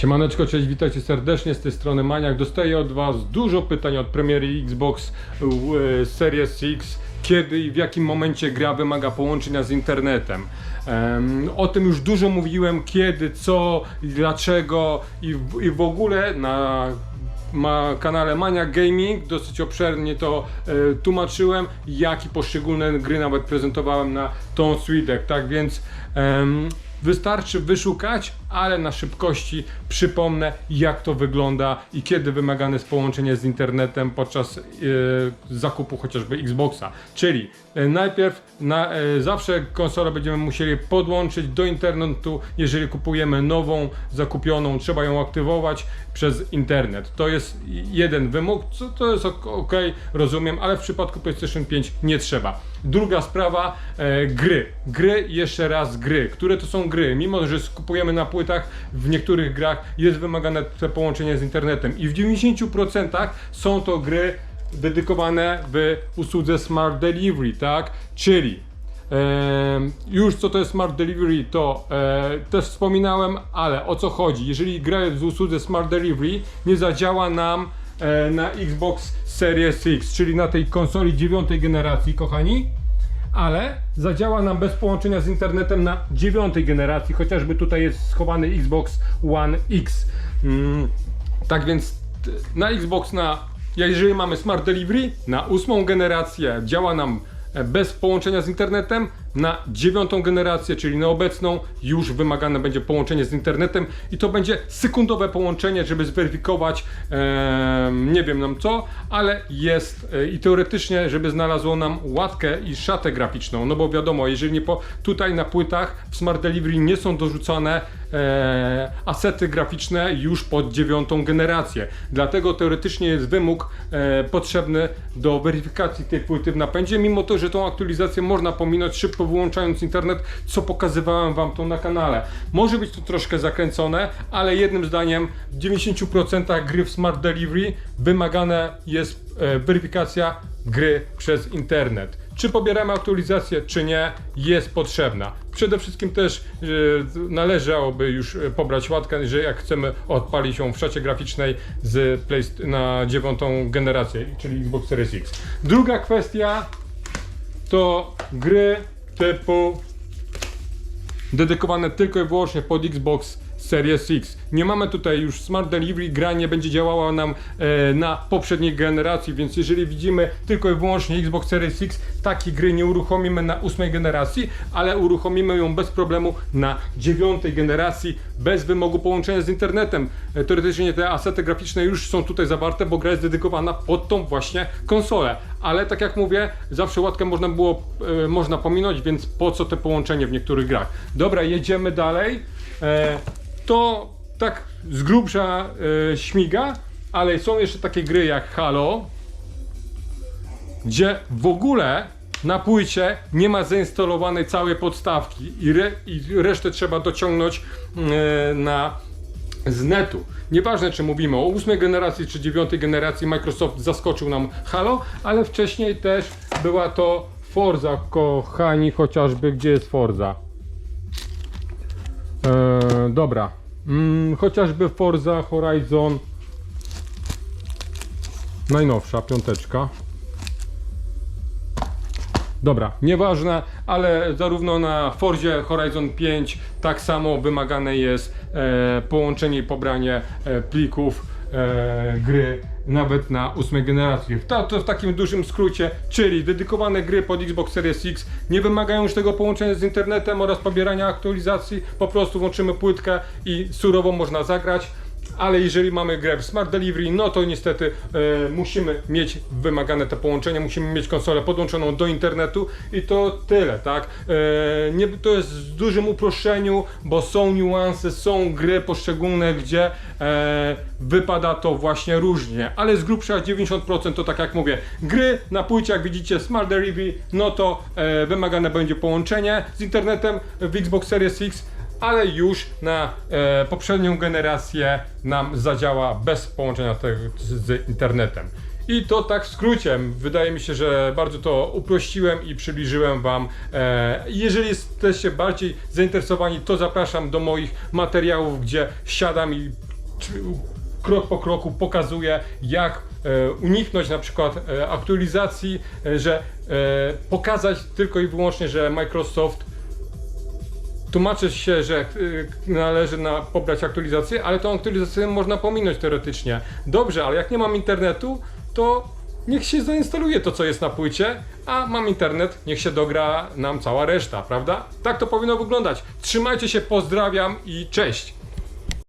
Siemaneczko, cześć, witajcie serdecznie z tej strony Maniak. Dostaję od Was dużo pytań od premiery Xbox e, Series X. Kiedy i w jakim momencie gra wymaga połączenia z internetem. Em, o tym już dużo mówiłem, kiedy, co, dlaczego i w, i w ogóle na ma kanale Maniac Gaming, dosyć obszernie to e, tłumaczyłem, jak i poszczególne gry nawet prezentowałem na tą Suite, tak więc wystarczy wyszukać, ale na szybkości przypomnę jak to wygląda i kiedy wymagane jest połączenie z internetem podczas e, zakupu chociażby Xboxa. Czyli e, najpierw na, e, zawsze konsolę będziemy musieli podłączyć do internetu, jeżeli kupujemy nową, zakupioną, trzeba ją aktywować przez internet. To jest jeden wymóg, co to jest ok, rozumiem, ale w przypadku PlayStation 5 nie trzeba. Druga sprawa, e, gry. Gry, jeszcze raz gry. Które to są gry? Mimo, że skupujemy na płytach, w niektórych grach jest wymagane te połączenie z internetem i w 90% są to gry dedykowane w usłudze Smart Delivery, tak? Czyli Ehm, już co to jest Smart Delivery, to e, też wspominałem, ale o co chodzi? Jeżeli gra jest w usłudze Smart Delivery, nie zadziała nam e, na Xbox Series X, czyli na tej konsoli dziewiątej generacji, kochani, ale zadziała nam bez połączenia z internetem na dziewiątej generacji, chociażby tutaj jest schowany Xbox One X. Mm, tak więc na Xbox na jeżeli mamy Smart Delivery na ósmą generację działa nam e, bez połączenia z internetem, na dziewiątą generację, czyli na obecną, już wymagane będzie połączenie z internetem i to będzie sekundowe połączenie, żeby zweryfikować em, nie wiem nam co, ale jest e, i teoretycznie, żeby znalazło nam łatkę i szatę graficzną, no bo wiadomo, jeżeli nie po, tutaj na płytach w Smart Delivery nie są dorzucane e, asety graficzne już pod dziewiątą generację. Dlatego teoretycznie jest wymóg e, potrzebny do weryfikacji tej płyty w napędzie, mimo to, że tą aktualizację można pominąć szybko wyłączając internet, co pokazywałem Wam to na kanale. Może być to troszkę zakręcone, ale jednym zdaniem w 90% gry w Smart Delivery wymagane jest e, weryfikacja gry przez internet. Czy pobieramy aktualizację, czy nie, jest potrzebna. Przede wszystkim też e, należałoby już e, pobrać łatkę, że jak chcemy odpalić ją w szacie graficznej z na dziewiątą generację, czyli Xbox Series X. Druga kwestia to gry typu dedykowane tylko i wyłącznie pod Xbox Series X. Nie mamy tutaj już Smart Delivery, gra nie będzie działała nam e, na poprzedniej generacji, więc jeżeli widzimy tylko i wyłącznie Xbox Series X, takiej gry nie uruchomimy na ósmej generacji, ale uruchomimy ją bez problemu na dziewiątej generacji, bez wymogu połączenia z internetem. E, teoretycznie te asety graficzne już są tutaj zawarte, bo gra jest dedykowana pod tą właśnie konsolę. Ale tak jak mówię, zawsze łatkę można było, e, można pominąć, więc po co te połączenie w niektórych grach? Dobra, jedziemy dalej. E, to tak z grubsza e, śmiga, ale są jeszcze takie gry jak Halo, gdzie w ogóle na płycie nie ma zainstalowanej całej podstawki i, re, i resztę trzeba dociągnąć e, na z netu. Nieważne czy mówimy o ósmej generacji czy dziewiątej generacji, Microsoft zaskoczył nam Halo, ale wcześniej też była to Forza, kochani, chociażby gdzie jest Forza. Eee, dobra. Mm, chociażby Forza Horizon najnowsza, piąteczka. Dobra, nieważne, ale zarówno na Forzie Horizon 5 tak samo wymagane jest e, połączenie i pobranie e, plików e, gry nawet na ósmej generacji. To w takim dużym skrócie, czyli dedykowane gry pod Xbox Series X nie wymagają już tego połączenia z internetem oraz pobierania aktualizacji, po prostu włączymy płytkę i surowo można zagrać. Ale jeżeli mamy grę w Smart Delivery, no to niestety e, musimy mieć wymagane te połączenia, musimy mieć konsolę podłączoną do internetu i to tyle, tak? E, nie, to jest w dużym uproszczeniu, bo są niuanse, są gry poszczególne, gdzie e, wypada to właśnie różnie, ale z grubsza 90% to tak jak mówię, gry na płycie, jak widzicie Smart Delivery, no to e, wymagane będzie połączenie z internetem w Xbox Series X, ale już na e, poprzednią generację nam zadziała bez połączenia z, z internetem. I to tak w skrócie. Wydaje mi się, że bardzo to uprościłem i przybliżyłem Wam. E, jeżeli jesteście bardziej zainteresowani, to zapraszam do moich materiałów, gdzie siadam i krok po kroku pokazuje, jak e, uniknąć na przykład e, aktualizacji, że pokazać tylko i wyłącznie, że Microsoft tłumaczy się, że y, należy na, pobrać aktualizację, ale tą aktualizację można pominąć teoretycznie. Dobrze, ale jak nie mam internetu, to niech się zainstaluje to, co jest na płycie, a mam internet, niech się dogra nam cała reszta, prawda? Tak to powinno wyglądać. Trzymajcie się, pozdrawiam i cześć!